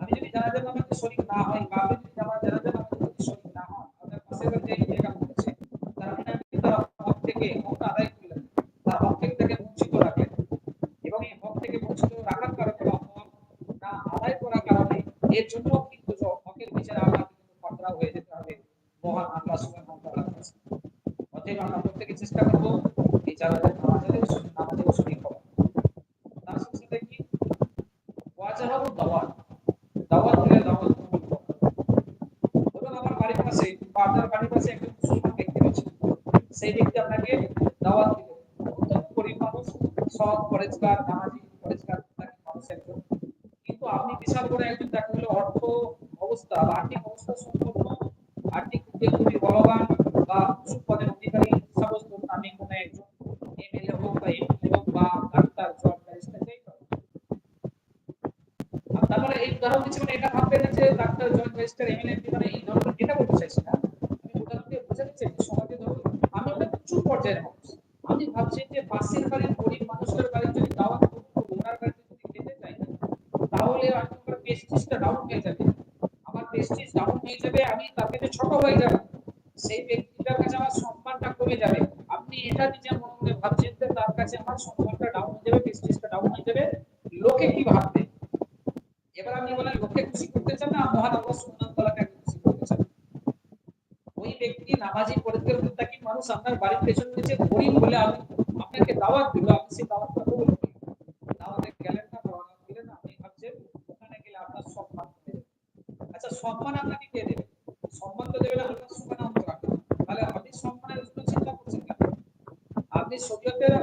আমি যদি জানাজার নামাজে শরীক না হই বা শরীক না হন আপনার হক থেকে আদায় করলেন তার হক থেকে বঞ্চিত রাখলেন এবং এই হক থেকে বঞ্চিত রাখার কারণে বা হক না আদায় করার কারণে এর জন্য কিন্তু জ- হকের বিচারে আমরা কিন্তু পাকড়াও হয়ে যেতে হবে। মহান আল্লাহ সুবহানাহু ওয়া তাআলার কাছে অতএব আমরা প্রত্যেকে চেষ্টা করব এই জানাজার নামাজের নামাজের শরীক হওয়া তার সাথে সাথে কি? ওয়াজাহাবু দাওয়াত দাওয়াত দিলে দাওয়াত কবুল করা। ধরুন আমার বাড়ির পাশে বা আপনার বাড়ির পাশে একজন মুসলমান ব্যক্তি রয়েছে। সেই ব্যক্তি আপনাকে দাওয়াত দিল। উত্তম গরিব মানুষ সৎ পরিষ্কার নামাজি পরিষ্কার তাকে মানুষ একজন কিন্তু আপনি বিশাল বড় একজন দেখা গেল অর্থ অবস্থা বা আর্থিক অবস্থা সম্পন্ন আর্থিক দিক খুবই বলবান বা উঁচু পদের অধিকারী সমস্ত নামে কোনো একজন এমএলএ হোক বা এমপি হোক বা ডাক্তার জজ ব্যারিস্টার, যাই তারপরে এই উদাহরণ দিচ্ছি মানে এটা ভাববেন যে ডাক্তার জজ ব্যারিস্টার, এমএলএ, এমপি মানে এই ধরনের এটা বলতে চাইছি না। আমি উদাহরণ দিয়ে বোঝাতে চাইছি সমাজে ধরুন আমি একটা উঁচু পর্যায়ের মানুষ। আমি ভাবছি যে পাশের বাড়ির গরিব মানুষের বাড়ি যদি দাওয়াত, ওনার বাড়িতে যদি খেতে চাই, তাহলে প্রেস্টিজটা ডাউন হয়ে যাবে। আমার প্রেস্টিজ ডাউন হয়ে যাবে, আমি তার কাছে ছোট হয়ে যাব। সেই ব্যক্তিটার কাছে আমার সম্মানটা কমে যাবে। আপনি এটা নিজের মনে মনে ভাবছেন যে তার কাছে আমার সম্মানটা ডাউন হয়ে যাবে প্রেস্টিজটা ডাউন হয়ে যাবে। লোকে কি ভাববে? এবার আপনি বলেন, লোকে খুশি করতে চান না? মহান আল্লাহ ওয়া তাআলাকে খুশি করতে চান? ওই ব্যক্তি নামাজি পরিত্যাগ মুত্তাকি মানুষ, আপনার বাড়ির পেছনে গরিব বলে আপনাকে দাওয়াত দিল আপনি সেই দাওয়াতটা কবুল করলেন দাওয়াতে গেলেন না দাওয়াত দিলেন না আপনি ভাবছেন ওখানে গেলে আপনার সম্মান কমে যাবে আচ্ছা সম্মান আপনাকে কে দেবে? সম্মান তো দেবে না আল্লাহ সুবহানাহু ওয়া তাআলা তাহলে আপনি সম্মানের জন্য চিন্তা করছেন কেন? আপনি শরীয়তের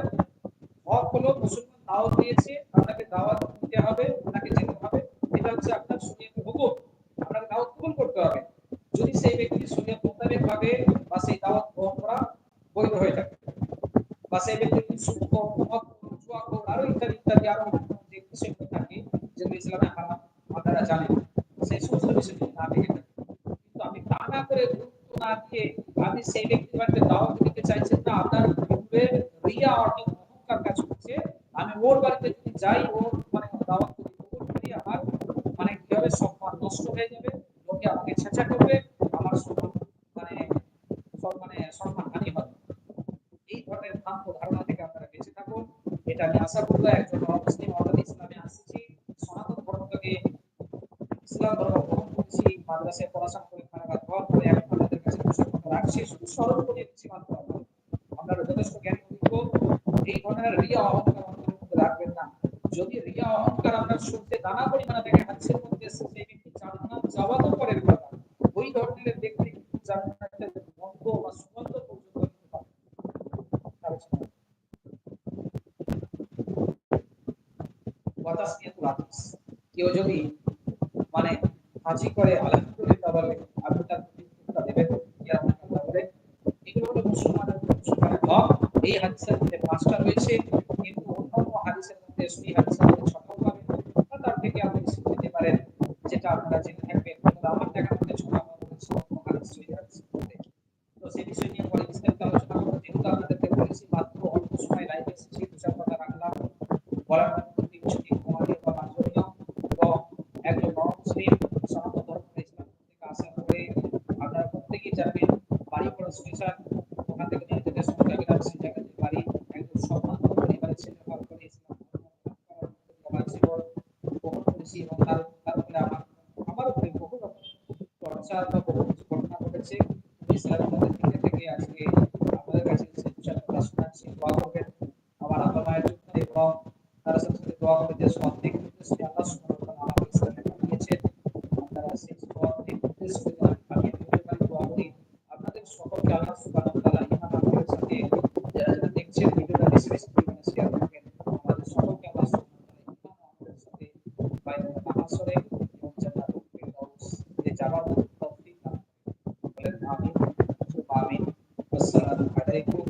হক হলো মুসলমান দাওয়াত দিয়েছে, আপনাকে দাওয়াত দিতে হবে, আপনাকে যেতে হবে। এটা হচ্ছে আপনার শরীয়তের হুকুম। আপনাকে দাওয়াত কবুল করতে হবে। যদি সেই ব্যক্তি শরীয়ত মোতাবেক ভাবে বা সেই দাওয়াত গ্রহণ করা বৈধ হয়ে থাকে, বা সেই ব্যক্তি সুখ জুয়া আরও ইত্যাদি ইত্যাদি আরও যে বিষয়গুলো থাকে, যেগুলো ইসলামে হারাম আপনারা জানেন সেই সমস্ত কিন্তু আপনি তা না করে গুরুত্ব না দিয়ে সেই দাওয়াত দিতে চাইছেন না। আপনার পূর্বে রিয়া অহংকার কাজ করছে। আমি ওর বাড়িতে যদি যাই ওর মানে দাওয়াত করি আমার মানে কি হবে সম্মান নষ্ট হয়ে যাবে? লোকে আমাকে ছেঁচা করবে, আমার সম্মান মানে মানে সম্মান হানি হবে। এই ধরনের ভ্রান্ত ধারণা থেকে আপনারা বেঁচে থাকুন। এটা আমি আশা করব একজন মুসলিম অর্থাৎ ইসলামে ইসলাম ধর্ম গ্রহণ করেছি, মাদ্রাসায় পড়াশোনা করে খারাপ হওয়ার পরে এখন আপনাদের কাছে কিছু রাখছি, শুধু স্মরণ করে দিচ্ছি মাত্র। আপনারা যথেষ্ট জ্ঞান এই ধরনের রিয়া অহংকার আমাদের রাখবেন না। যদি রিয়া অহংকার আপনার শুনতে দানা পরিমাণে দেখে হাতের মধ্যে সেই ব্যক্তি জান্নাত যাওয়া তো পরের কথা, ওই ধরনের ব্যক্তি জান্নাতের গন্ধ বা সুগন্ধ পর্যন্ত নিতে পারে কেউ যদি মানে হাজি করে আলহামদুলিল্লাহ বলে আপনি তার প্রতিক্রিয়া দেবেন বলে এগুলো হলো মুসলমানের মুসলমানের হক এই হাদিসের মধ্যে পাঁচটা রয়েছে, কিন্তু অন্যান্য হাদিসের মধ্যে সেই হাদিসের মধ্যে ছটাও পাবেন তার থেকে আপনি নিতে পারেন যেটা আপনারা জেনে থাকবেন। আমার দেখার মধ্যে ছটা আমার মধ্যে ছিল হাদিস সেই হাদিসের মধ্যে। তো সেই বিষয় নিয়ে পরে বিস্তারিত আলোচনা করব। যেহেতু আপনাদেরকে বলেছি মাত্র অল্প সময় লাইভ এসেছি দু চার কথা রাখলাম বলার মধ্যে বিষয়টি ঘুমাতে বা বাঞ্ছনীয় এবং একজন মুসলিম সনাতন ধর্ম ইসলাম থেকে আশা করে আপনারা প্রত্যেকেই জানবেন বাড়ি পড়া স্পেশাল ওখান থেকে নিয়ে যেতে সময় লাগে সেই জায়গাতে বাড়ি একজন সম্মান পরিবারের ছেলে হওয়ার পরে ইসলাম আমার জীবন গ্রহণ করেছি এবং তার তার ফলে আমার আমার উপরে বহু রকম চর্চা বা বহু কিছু ঘটনা ঘটেছে। ইসলাম ধর্মের দিকে থেকে আজকে আপনাদের কাছে সেই কথা শোনাচ্ছি, দোয়া করবেন। আমার আল্লাহ মায়ের জন্য এবং তার সাথে সাথে দোয়া করে যে সব দিক wassalamu alaikum